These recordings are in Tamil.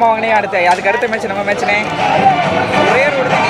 நம்ம வாங்கினே அடுத்த அதுக்கு அடுத்த மேட்ச் நம்ம மேட்ச்னே ஒரே ரோடு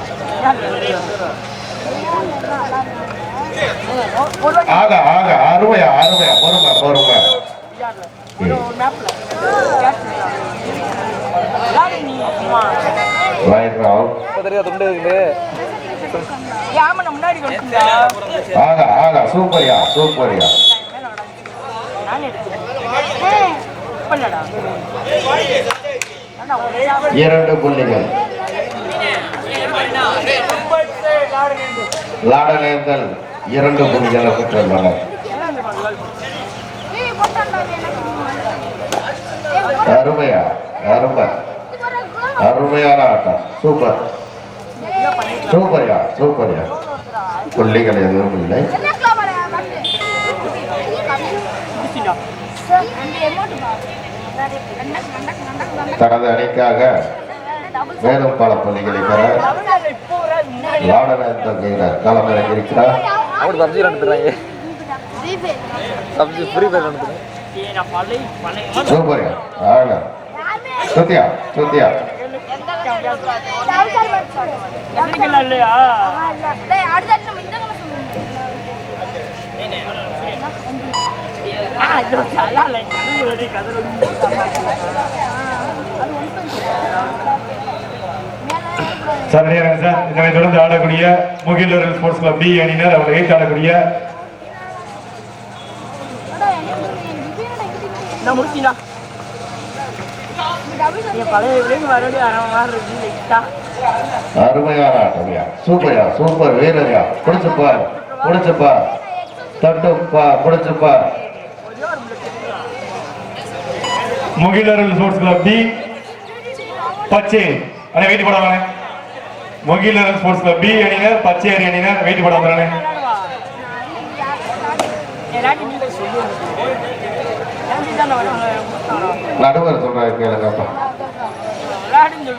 ஆக ஆக அருமையா அருமையா முன்னாடி கொடுத்தா ஆக ஆக சூப்பர்யா சூப்பர்யா. இரண்டு புள்ளிகள். லாடலேந்தல் இரண்டு புள்ளிகளை பெற்றுள்ளனர் அருமையா அருமை. அருமையான ஆட்டம். சூப்பர். சூப்பர்யா சூப்பர்யா. புள்ளிகள் எதுவும் இல்லை. தனது அணிக்காக மேலும் பல புள்ளிகளை பெற வீரர் களமிறங்கி இருக்கிறார் அப்படி பப்ஜி நடத்துறாங்க பப்ஜி ஃப்ரீ ஃபயர் நடத்துறேன் சூப்பர்யா ஆக சுத்தியா சுத்தியா இல்லையா ஆ இது நல்லா இல்லை இது கதிர சார் இதனை தொடர்ந்து ஆடக்கூடிய முகிலூர் ஸ்போர்ட்ஸ் கிளப் டி அணியினர் அவர்கள் எயிட் ஆடக்கூடிய அருமையான ஆட்டம்யா சூப்பர்யா சூப்பர் வீரர்யா? பிடிச்சுப்பா பிடிச்சுப்பா. தட்டுப்பா பிடிச்சுப்பா. முகிலூர் ஸ்போர்ட்ஸ் கிளப் டி பச்சை. அண்ணே வெயிட் போடாம முகிலூர் ஸ்போர்ட்ஸ் கிளப் பி அணியினர் பச்சை அணி அணியினர் வெயிட் தானே வராங்க நடுவர் சொல்றாரு கேளுங்கப்பா. விளையாடுன்னு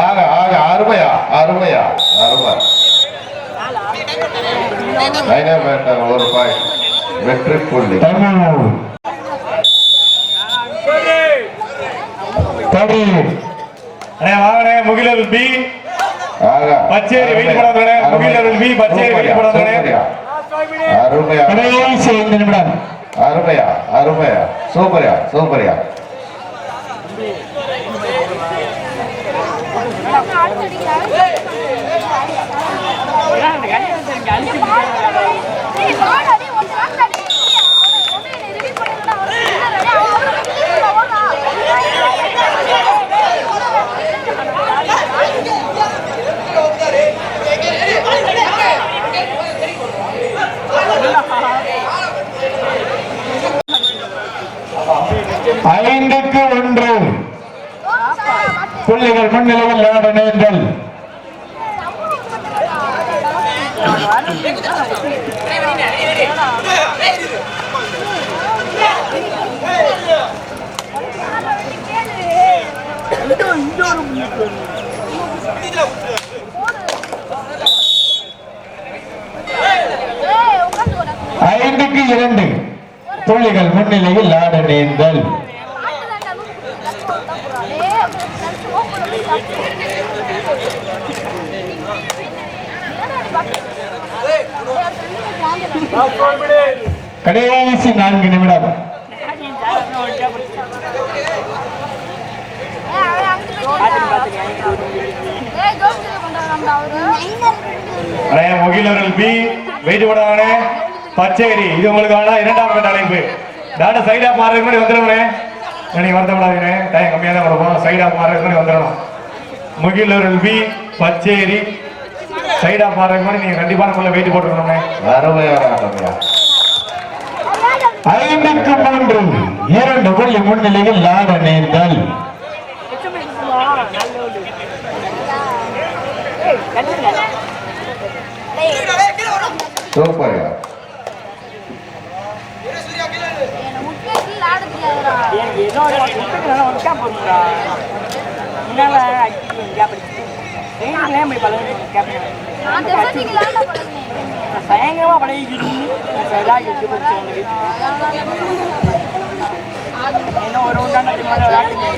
ஆக. ஆக அருமையா அருமையா அருமை ஒரு பாயிண்ட் வெற்றி புள்ளி தமிழ்நாடு பி ஆக பச்சேரி வெயிட் போடாம முகிலருள் பி பச்சேரி வெயிட் போடாம கடைசி ஐந்து நிமிடம் அருமையா அருமையா சூப்பர்யா சூப்பர்யா ஐந்துக்கு புள்ளிகள் முன்னிலையில் நாடனேந்தல் ஐந்துக்கு இரண்டு. புள்ளிகள் முன்னிலையில் நாடனேந்தல் கடைசி நான்கு நிமிடம். முகிலவர்கள் பி வெயிட் போடாங்கண்ணே பச்சேரி இது உங்களுக்கான இரண்டாம் கட்ட அழைப்பு. டாட்டா சைடா மாறுறதுக்கு முன்னாடி வந்துடுறேன். நீங்க விடாதீங்க டைம் கம்மியாக தான் வரப்போம் சைடா மாறதுக்கு முன்னாடி வந்துடணும். முகிலர்கள் பி பச்சேரி சைடா மாறதுக்கு முன்னாடி நீங்க கண்டிப்பா நம்மள வெயிட் போட்டுருக்கணும்ண்ணே அருமையான ஆட்டம்யா ஐந்துக்கு மூன்று இரண்டு புள்ளி முன்னிலையில் ஆட நேர்ந்தல் ஒரு போடுறா முன்னால அடிச்சு கேப் அடிச்சு போய் கேப் பழகிக்கிட்டு ஒரு விளையாட்டு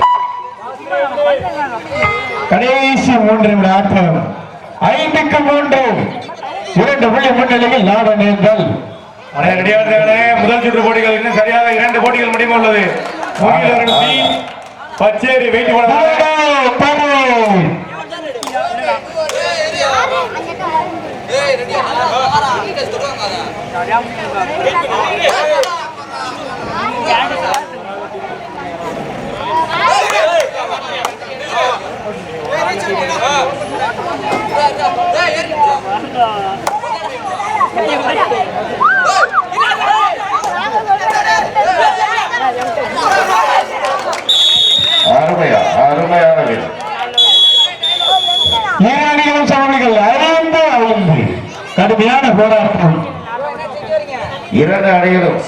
கடைசி மூன்று ஆட்டம். ஐந்துக்கு மூன்று. இரண்டு புள்ளி முன்னிலையில் ஆட நேர்ந்தல். முதல் சுற்று போட்டிகள் இன்னும் சரியாக இரண்டு போட்டிகள் முடிவு உள்ளது பச்சேரி வெயிட் படு, படு. அருமையா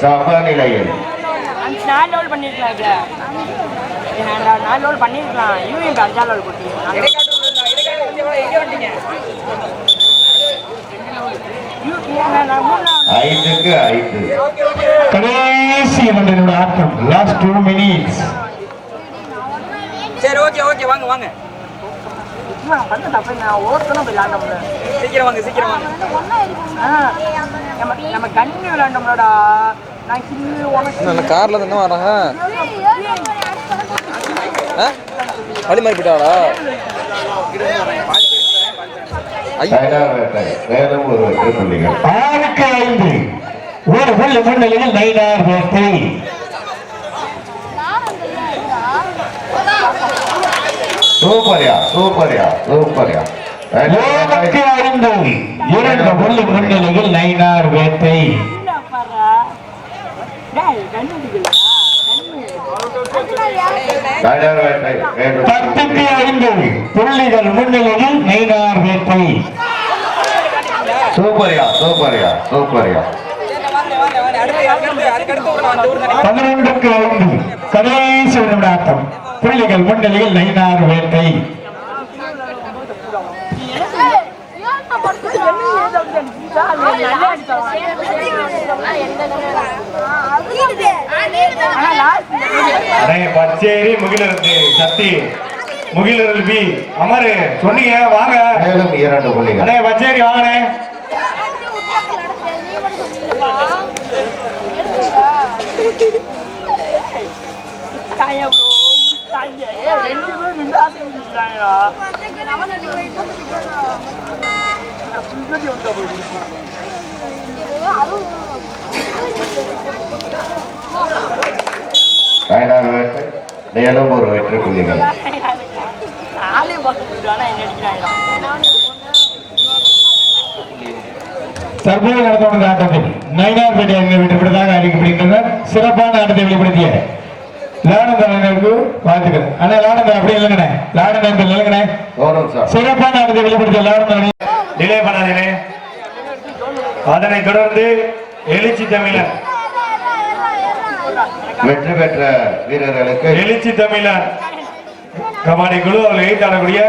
சமநிலையில் நாலு லோல் பண்ணிருக்கலாம் நான் நாலு லோல் பண்ணிருக்கலாம் யூஎம் அஞ்சா லோல் போட்டி ஐந்துக்கு ஐந்து கடைசி மண்டலோட ஆட்டம் லாஸ்ட் டூ மினிட்ஸ் சரி ஓகே ஓகே வாங்க வாங்க பண்ண தப்பு நான் ஓட்டணும் போய் விளாண்டோம்ல சீக்கிரம் வாங்க சீக்கிரம் வாங்க நம்ம கண்ணி கண்ணு விளாண்டோம்லடா நான் காரில் தானே வராங்க? வழி மாதிரி போயிட்டாடா வேட்டை ஒரு புள்ளி முன்னிலையில் நைனார் வேட்டை சூப்பர்யா சூப்பர்யா சூப்பர்யா இரண்டு புள்ளி முன்னிலையில் நைனார் வேட்டை என்ன பாரு டேய் கண்ணு அடிக்கலையா தயார் வேட்டை மேலும் பத்துக்கு ஐந்து புள்ளிகள் முன்னிலையில் நைனார் வேட்டை சூப்பர்யா சூப்பர்யா சூப்பர்யா பதினொன்றுக்கு ஐந்து கடைசி ஆட்டம் புள்ளிகள் முன்னிலையில் நைனார் வேட்டை அண்ணே பச்சேரி முகிலருக்கு சக்தி முகிலர்கள் பி. அமரு சொன்னீங்க வாங்க. மேலும் இரண்டு புள்ளிகள். அண்ணே பச்சேரி வாங்கண்ணே. மேலும் ஒரு வெற்றி புள்ளிகள். ஆனா தற்போது நடந்து கொண்ட ஆட்டத்தில் நைனார் பேட்டை அணியினர் வெற்றி பெற்றதாக அறிவிக்கப்படுகின்றனர் சிறப்பான ஆட்டத்தை வெளிப்படுத்திய லானந்தர் அணியினருக்கு வாழ்த்துக்கள். அண்ணா லானந்தர் அப்படி இல்லைங்கண்ணே. லானந்தர் இல்லைங்கண்ணே. சிறப்பான ஆட்டத்தை வெளிப்படுத்திய லானந்தர் அணி. டிலே பண்ணாதீங்க அதனைத் தொடர்ந்து எழுச்சி தமிழன் வெற்றி பெற்ற வீரர்களுக்கு எழுச்சி தமிழன் கபாடி குழு அவர்கள் எழுத்தாடக்கூடிய